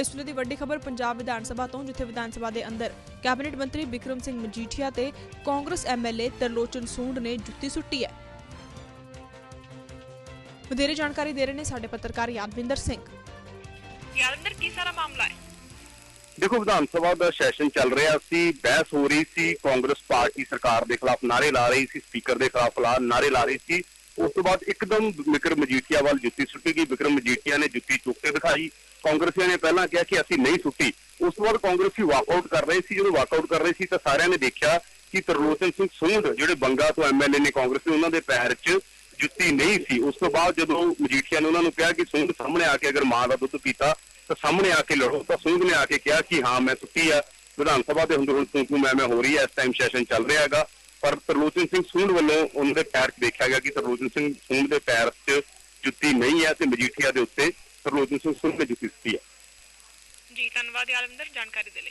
ਇਸ ਵੇਲੇ ਦੀ ਵੱਡੀ ਖਬਰ ਪੰਜਾਬ ਵਿਧਾਨ ਸਭਾ ਤੋਂ ਜਿੱਥੇ ਵਿਧਾਨ ਸਭਾ ਦੇ ਅੰਦਰ ਕੈਬਨਿਟ ਮੰਤਰੀ ਬਿਕਰਮ ਸਿੰਘ ਮਜੀਠੀਆ ਤੇ ਕਾਂਗਰਸ ਐਮਐਲਏ ਤਰਲੋਚਨ ਸੂੰਡ ਨੇ ਜੁੱਤੀ ਸੁੱਟੀ ਹੈ। ਵਧੇਰੇ ਜਾਣਕਾਰੀ ਦੇ ਰਹੇ ਨੇ ਸਾਡੇ ਪੱਤਰਕਾਰ ਯਾਦਵਿੰਦਰ ਸਿੰਘ। ਯਾਦਵਿੰਦਰ ਕੀ ਸਾਰਾ ਮਾਮਲਾ ਹੈ? ਦੇਖੋ ਵਿਧਾਨ ਸਭਾ ਦਾ ਸੈਸ਼ਨ ਚੱਲ ਰਿਹਾ ਸੀ ਬਹਿਸ ਹੋ ਰਹੀ ਸੀ ਕਾਂਗਰਸ ਪਾਰਟੀ ਸਰਕਾਰ ਦੇ ਖਿਲਾਫ ਨਾਰੇ ਲਾ ਰਹੀ ਸੀ ਸਪੀਕਰ ਦੇ ਖਿਲਾਫ ਨਾਰੇ ਲਾ ਰਹੀ ਸੀ। ਉਸ ਤੋਂ ਬਾਅਦ ਇੱਕਦਮ ਵਿਕਰਮ ਮਜੀਠੀਆ ਵੱਲ ਜੁੱਤੀ ਸੁੱਟੀ ਗਈ। ਵਿਕਰਮ ਮਜੀਠੀਆ ਨੇ ਜੁੱਤੀ ਚੁੱਕ ਕੇ ਦਿਖਾਈ ਕਾਂਗਰਸੀਆਂ ਨੇ ਪਹਿਲਾਂ ਕਿਹਾ ਕਿ ਅਸੀਂ ਨਹੀਂ ਸੁੱਟੀ। ਉਸ ਤੋਂ ਬਾਅਦ ਕਾਂਗਰਸੀ ਵਾਕਆਊਟ ਕਰ ਰਹੇ ਸੀ। ਜਦੋਂ ਵਾਕਆਊਟ ਕਰ ਰਹੇ ਸੀ ਤਾਂ ਸਾਰਿਆਂ ਨੇ ਦੇਖਿਆ ਕਿ ਤਰਲੋਚਨ ਸਿੰਘ ਸੁੰਦ, ਜਿਹੜੇ ਬੰਗਾ ਤੋਂ ਐਮਐਲਏ ਨੇ ਕਾਂਗਰਸ ਦੇ, ਉਹਨਾਂ ਦੇ ਪੈਰ 'ਚ ਜੁੱਤੀ ਨਹੀਂ ਸੀ। ਉਸ ਤੋਂ ਬਾਅਦ ਜਦੋਂ ਮਜੀਠੀਆ ਨੇ ਉਹਨਾਂ ਨੂੰ ਕਿਹਾ ਕਿ ਸੁੰਦ ਸਾਹਮਣੇ ਆ ਕੇ ਅਗਰ ਮਾਂ ਦਾ ਦੁੱਧ ਪੀਤਾ ਤਾਂ ਸਾਹਮਣੇ ਆ ਕੇ ਲੜੋ। ਤਾਂ ਸੁੰਦ ਨੇ ਆ ਕੇ ਕਿਹਾ ਕਿ ਹਾਂ, ਮੈਂ ਸੁੱਤੀ ਆ। ਵਿਧਾਨ ਸਭਾ ਦੇ ਹੁੰਦੇ ਹੁਣ ਤੂੰ ਮੈਂ ਮੈਂ ਹੋ ਰਹੀ ਹੈ ਇਸ ਟਾਈਮ ਸੈਸ਼ਨ ਚੱਲ ਰਿਹਾ ਹੈਗਾ। ਪਰ ਤਰਲੋਚਨ ਸਿੰਘ ਸੂੰਡ ਵੱਲੋਂ ਉਹਨਾਂ ਦੇ ਪੈਰ 'ਚ ਦੇਖਿਆ ਗਿਆ ਕਿ ਤਰਲੋਚਨ ਸਿੰਘ ਸੂੰਡ ਦੇ ਪੈਰ 'ਚ ਜੁੱਤੀ ਨਹੀਂ ਹੈ ਤੇ ਮਜੀਠੀਆ ਦੇ ਉੱਤੇ ਤਰਲੋਚਨ ਸਿੰਘ ਸੂੰਡ ਨੇ ਜੁੱਤੀ ਦਿੱਤੀ ਹੈ। ਜੀ, ਧੰਨਵਾਦ ਯਾਦਵਿੰਦਰ ਜਾਣਕਾਰੀ ਦੇ ਲਈ।